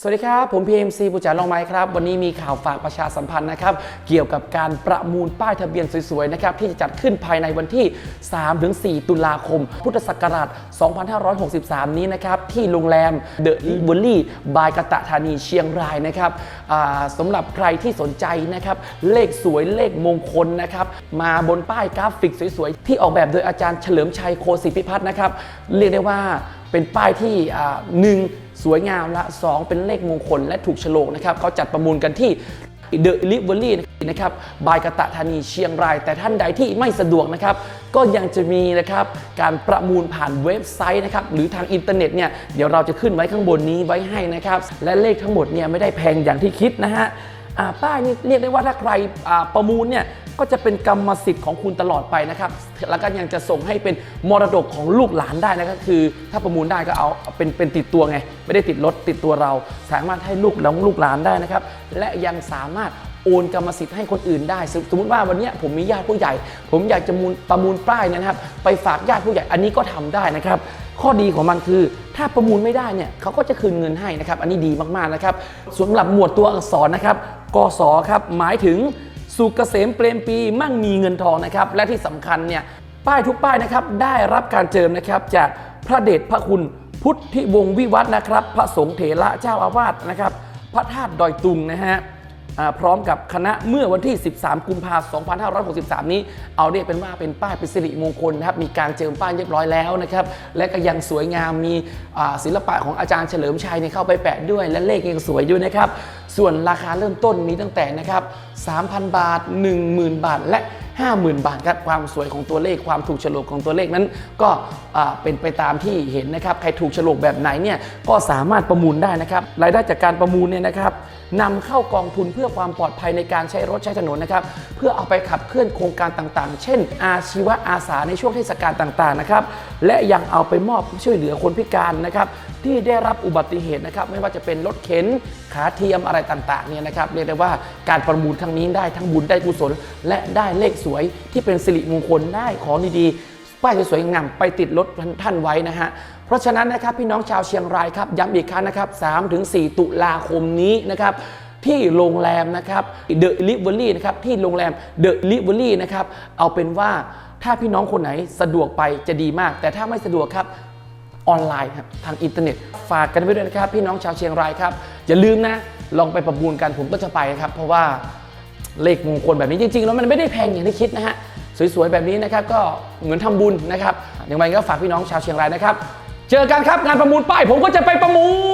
สวัสดีครับ ผม PMC ปุจจาลองไม้ครับ วันนี้มีข่าวฝากประชาสัมพันธ์นะครับ เกี่ยวกับการประมูลป้ายทะเบียนสวยๆนะครับ ที่จะจัดขึ้นภายในวันที่ 3-4 ตุลาคม พุทธศักราช 2563 นี้นะครับ ที่โรงแรมเดอะลิเวอรี่บายกะตะธานีเชียงรายนะครับสำหรับใครที่สนใจนะครับ เลขสวยเลขมงคลนะครับ มาบนป้ายกราฟิกสวยๆ ที่ออกแบบโดยอาจารย์เฉลิมชัยโคศิพิพัฒน์นะครับเรียกได้ว่า เป็นป้ายที่หนึ่งสวยงามและ 2 เป็นเลขมงคลและถูกโฉลกนะครับเขาจัดประมูลกันที่เดอะลิเวอรี่นะครับบายกะตะธานีเชียงราย แต่ท่านใดที่ไม่สะดวกนะครับ ก็ยังจะมีนะครับการประมูลผ่านเว็บไซต์นะครับหรือทางอินเทอร์เน็ตเนี่ยเดี๋ยวเราจะขึ้นไว้ข้างบนนี้ไว้ให้นะครับ และเลขทั้งหมดเนี่ยไม่ได้แพงอย่างที่คิดนะฮะป้ายนี่เรียกได้ว่าถ้าใครประมูลเนี่ย ก็จะเป็นกรรมสิทธิ์ของคุณตลอดไปนะครับ แล้วก็ยังจะส่งให้เป็นมรดกของลูกหลานได้นะครับคือ ถ้าประมูลได้ก็เอาเป็นเป็นติดตัวไง ไม่ได้ติดรถติดตัวเรา สามารถให้ลูกหลานลูกหลานได้นะครับ และยังสามารถโอนกรรมสิทธิ์ให้คนอื่นได้ สมมติว่าวันนี้ผมมีญาติผู้ใหญ่ ผมอยากจะมูลประมูลป้ายนะครับ ไปฝากญาติผู้ใหญ่อันนี้ก็ทำได้นะครับ ข้อดีของมันคือ ถ้าประมูลไม่ได้เนี่ยเขาก็จะคืนเงินให้นะครับ อันนี้ดีมากๆนะครับสำหรับหมวดตัวอักษรนะครับกสครับหมายถึง สุกเกษมเปรมปีมั่งมีเงินทองนะครับ และที่สำคัญเนี่ยป้ายทุกป้ายนะครับได้รับการเจิมนะครับจากพระเดชพระคุณพุทธิวงศ์วิวัฒนะครับ พระสงฆ์เถระเจ้าอาวาสนะครับ พระธาตุดอยตุงนะฮะ พร้อมกับคณะเมื่อวันที่ 13 กุมภาพันธ์2563 นี้ เอาเรียกเป็นว่าเป็นป้ายเป็นสิริมงคลนะครับ มีการเจิมป้ายเรียบร้อยแล้วนะครับ และก็ยังสวยงาม มีศิลปะของอาจารย์เฉลิมชัยเนี่ยเข้าไปแปะด้วย และเลขยังสวยด้วยนะครับ ส่วนราคาเริ่มต้นมีตั้งแต่นะครับ 3,000 บาท 10,000 บาท และ 50,000 บาทครับความสวยของตัวเลขความถูกฉลกของตัวเลขนั้น ก็เป็นไปตามที่เห็นนะครับ ใครถูกฉลกแบบไหนเนี่ยก็สามารถประมูลได้นะครับรายได้จากการประมูลเนี่ยนะครับนำเข้ากองทุนเพื่อความปลอดภัยในการใช้รถใช้ถนนนะครับเพื่อเอาไปขับเคลื่อนโครงการต่างๆ เช่น อาชีวะอาสาในช่วงเทศกาลต่างๆนะครับและยังเอาไปมอบช่วยเหลือคนพิการนะครับที่ได้รับอุบัติเหตุนะครับไม่ว่าจะเป็นรถเข็นขาเทียมอะไรต่างๆเนี่ยนะครับเรียกได้ว่าการประมูลครั้งนี้ได้ทั้งบุญได้กุศลและได้เลขสวยที่เป็นสิริมงคลได้ของดีๆ ป้ายสวยๆงามไปติดรถท่านไว้นะฮะ เพราะฉะนั้นนะครับพี่น้องชาวเชียงรายครับย้ำอีกครั้งนะครับ3-4 ตุลาคมนี้นะครับที่โรงแรมนะครับเดอะลิเวอรี่นะครับที่โรงแรมเดอะลิเวอรี่นะครับเอาเป็นว่าถ้าพี่น้องคนไหนสะดวกไปจะดีมาก แต่ถ้าไม่สะดวกครับออนไลน์ครับทางอินเทอร์เน็ต ฝากกันไว้ด้วยนะครับ พี่น้องชาวเชียงรายครับ อย่าลืมนะ ลองไปประมูลกันผมก็จะไปครับ เพราะว่า เลขมงคลแบบนี้จริงๆแล้วมันไม่ได้แพงอย่างที่คิดนะฮะสวยๆแบบนี้นะครับก็เหมือนทำบุญนะครับอย่างไรก็ฝากพี่น้องชาวเชียงรายนะครับ เจอกันครับงานประมูลป้ายผมก็จะไปประมูล